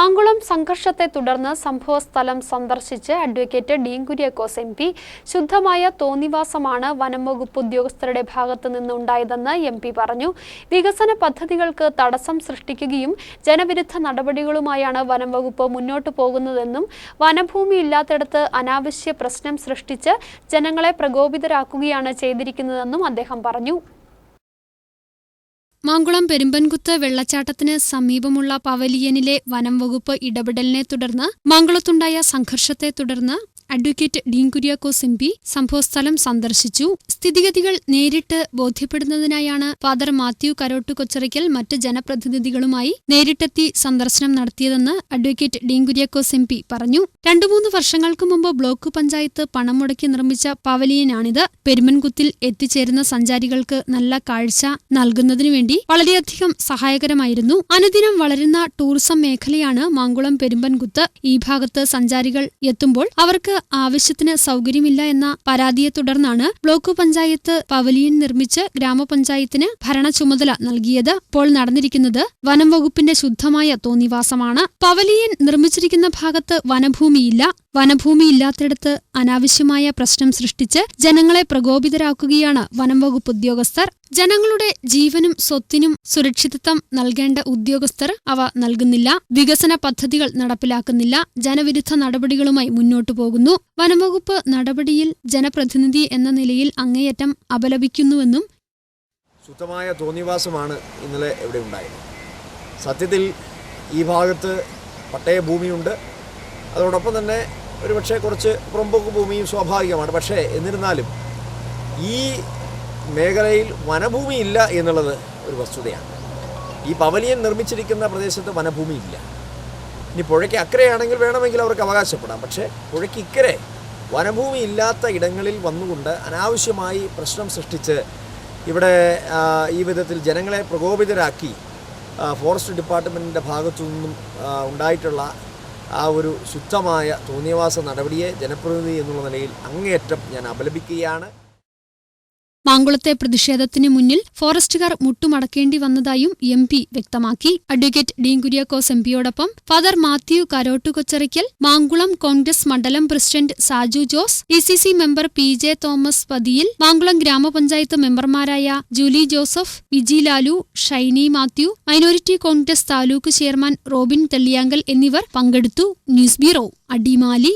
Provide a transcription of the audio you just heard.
മാങ്കുളം സംഘർഷത്തെ തുടർന്ന് സംഭവസ്ഥലം സന്ദർശിച്ച് advocate Dean Kuriakose M P. ശുദ്ധമായ തോന്നിവാസമാണ് വനം വകുപ്പ് ഉദ്യോഗസ്ഥരുടെ ഭാഗത്തു നിന്നുണ്ടായതെന്ന് എം പി പറഞ്ഞു. വികസന പദ്ധതികൾക്ക് തടസ്സം സൃഷ്ടിക്കുകയും ജനവിരുദ്ധ നടപടികളുമായാണ് വനം വകുപ്പ് മുന്നോട്ടു പോകുന്നതെന്നും വനഭൂമി ഇല്ലാത്തിടത്ത് അനാവശ്യ പ്രശ്നം സൃഷ്ടിച്ച് ജനങ്ങളെ പ്രകോപിതരാക്കുകയാണ് ചെയ്തിരിക്കുന്നതെന്നും അദ്ദേഹം പറഞ്ഞു. മാങ്കുളം പെരുമ്പൻകുത്ത് വെള്ളച്ചാട്ടത്തിന് സമീപമുള്ള പവലിയനിലെ വനം വകുപ്പ് ഇടപെടലിനെ തുടർന്ന് മാങ്കുളത്തുണ്ടായ സംഘർഷത്തെ തുടർന്ന് advocate Dean Kuriakose M P സംഭവസ്ഥലം സന്ദർശിച്ചു. സ്ഥിതിഗതികൾ നേരിട്ട് ബോധ്യപ്പെടുന്നതിനായാണ് ഫാദർ മാത്യു കരോട്ടു കൊച്ചറയ്ക്കൽ മറ്റ് ജനപ്രതിനിധികളുമായി നേരിട്ടെത്തി സന്ദർശനം നടത്തിയതെന്ന് advocate Dean Kuriakose M P പറഞ്ഞു. രണ്ടു മൂന്ന് വർഷങ്ങൾക്ക് മുമ്പ് ബ്ലോക്ക് പഞ്ചായത്ത് പണം മുടക്കി നിർമ്മിച്ച പവലിയനാണിത്. പെരുമൻകുത്തിൽ എത്തിച്ചേരുന്ന സഞ്ചാരികൾക്ക് നല്ല കാഴ്ച നൽകുന്നതിനു വേണ്ടി വളരെയധികം സഹായകരമായിരുന്നു. അനുദിനം വളരുന്ന ടൂറിസം മേഖലയാണ് മാങ്കുളം പെരുമ്പൻകുത്ത്. ഈ ഭാഗത്ത് സഞ്ചാരികൾ എത്തുമ്പോൾ അവർക്ക് ആവശ്യത്തിന് സൗകര്യമില്ല എന്ന പരാതിയെ തുടർന്നാണ് ബ്ലോക്ക് പഞ്ചായത്ത് പവലിയൻ നിർമ്മിച്ച് ഗ്രാമപഞ്ചായത്തിന് ഭരണ ചുമതല നൽകിയത്. ഇപ്പോൾ നടന്നിരിക്കുന്നത് വനം വകുപ്പിന്റെ ശുദ്ധമായ തോന്നിവാസമാണ്. പവലിയൻ നിർമ്മിച്ചിരിക്കുന്ന ഭാഗത്ത് വനഭൂമിയില്ല. വനഭൂമി ഇല്ലാത്തിടത്ത് അനാവശ്യമായ പ്രശ്നം സൃഷ്ടിച്ച് ജനങ്ങളെ പ്രകോപിതരാക്കുകയാണ് വനം വകുപ്പ് ഉദ്യോഗസ്ഥർ. ജനങ്ങളുടെ ജീവനും സ്വത്തിനും സുരക്ഷിതത്വം നൽകേണ്ട ഉദ്യോഗസ്ഥർ അവ നൽകുന്നില്ല. വികസന പദ്ധതികൾ നടപ്പിലാക്കുന്നില്ല. ജനവിരുദ്ധ നടപടികളുമായി മുന്നോട്ടു പോകുന്നു. വനംവകുപ്പ് നടപടിയിൽ ജനപ്രതിനിധി എന്ന നിലയിൽ അങ്ങേയറ്റം അപലപിക്കുന്നുവെന്നും ശുദ്ധമായ തോന്നിവാസമാണ് ഇന്നലെ ഇവിടെ ഉണ്ടായത്. സത്യത്തിൽ ഈ ഭാഗത്ത് പട്ടയ ഭൂമിയുണ്ട്. അതോടൊപ്പം തന്നെ ഒരുപക്ഷെ കുറച്ച് പുറമ്പോക്ക് ഭൂമിയും സ്വാഭാവികമാണ്. പക്ഷേ എന്നിരുന്നാലും ഈ മേഖലയിൽ വനഭൂമി ഇല്ല എന്നുള്ളത് ഒരു വസ്തുതയാണ്. ഈ പവലിയൻ നിർമ്മിച്ചിരിക്കുന്ന പ്രദേശത്ത് വനഭൂമി ഇല്ല ഇനി പുഴയ്ക്ക് അക്കരെയാണെങ്കിൽ വേണമെങ്കിൽ അവർക്ക് അവകാശപ്പെടാം. പക്ഷേ പുഴയ്ക്ക് ഇക്കരെ വനഭൂമി ഇല്ലാത്ത ഇടങ്ങളിൽ വന്നുകൊണ്ട് അനാവശ്യമായി പ്രശ്നം സൃഷ്ടിച്ച് ഇവിടെ ഈ വിധത്തിൽ ജനങ്ങളെ പ്രകോപിതരാക്കി ഫോറസ്റ്റ് ഡിപ്പാർട്ട്മെന്റിന്റെ ഭാഗത്തു നിന്നും ഉണ്ടായിട്ടുള്ള ആ ഒരു ശുദ്ധമായ തോന്നിയവാസ നടപടിയെ ജനപ്രതിനിധി എന്നുള്ള നിലയിൽ അങ്ങേയറ്റം ഞാൻ അപലപിക്കുകയാണ്. മാങ്കുളത്തെ പ്രതിഷേധത്തിന് മുന്നിൽ ഫോറസ്റ്റുകാർ മുട്ടുമടക്കേണ്ടി വന്നതായും എം പി വ്യക്തമാക്കി. അഡ്വക്കേറ്റ് ഡീൻ കുര്യാക്കോസ് എം പിയോടൊപ്പം ഫാദർ മാത്യു കരോട്ടുകൊച്ചറിക്കൽ മാങ്കുളം കോൺഗ്രസ് മണ്ഡലം president Saju Jose E C C member P J Thomas Pathiyil Mankulam ഗ്രാമപഞ്ചായത്ത് മെമ്പർമാരായ ജൂലി ജോസഫ് വിജി ലാലു ഷൈനി മാത്യു മൈനോറിറ്റി കോൺഗ്രസ് താലൂക്ക് ചെയർമാൻ റോബിൻ തെള്ളിയാങ്കൽ എന്നിവർ പങ്കെടുത്തു. News bureau Adimali.